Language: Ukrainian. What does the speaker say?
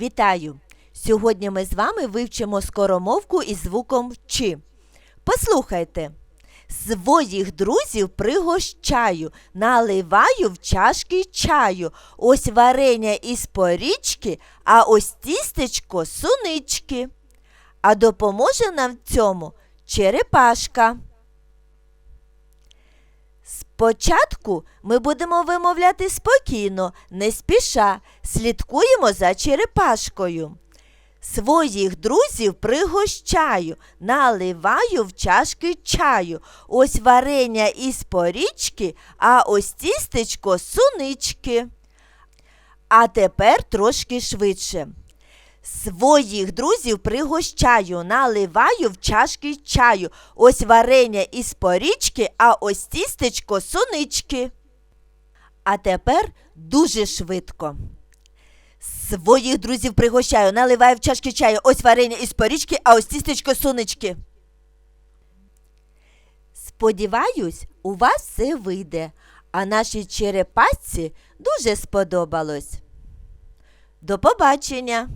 Вітаю! Сьогодні ми з вами вивчимо скоромовку із звуком Ч. Послухайте. Своїх друзів пригощаю, наливаю в чашки чаю. Ось варення із порічки, а ось тістечко сунички. А допоможе нам в цьому черепашка. Спочатку ми будемо вимовляти спокійно, не спіша, слідкуємо за черепашкою. Своїх друзів пригощаю, наливаю в чашки чаю. Ось варення із порічки, а ось тістечко сунички. А тепер трошки швидше. Своїх друзів пригощаю, наливаю в чашки чаю. Ось варення із порічки, а ось тістечко сунички. А тепер дуже швидко. Своїх друзів пригощаю, наливаю в чашки чаю. Ось варення із порічки, а ось тістечко сунички. Сподіваюсь, у вас все вийде, а нашій черепасці дуже сподобалось. До побачення!